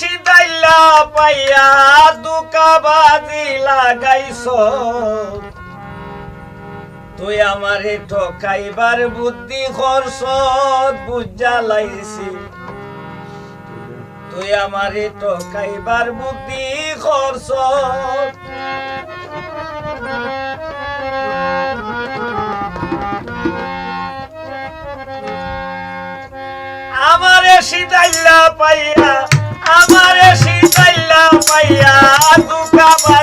সিদাইলা পাইয়া দুকাবাদি লাগাইছ। তুই আমারে ঠকাইবার বুদ্ধি খরচ বুঝা লাইছি। তুই আমারে ঠকাইবার বুদ্ধি খরচ আমারে সিদাইলা পাইয়া Baba.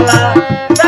la la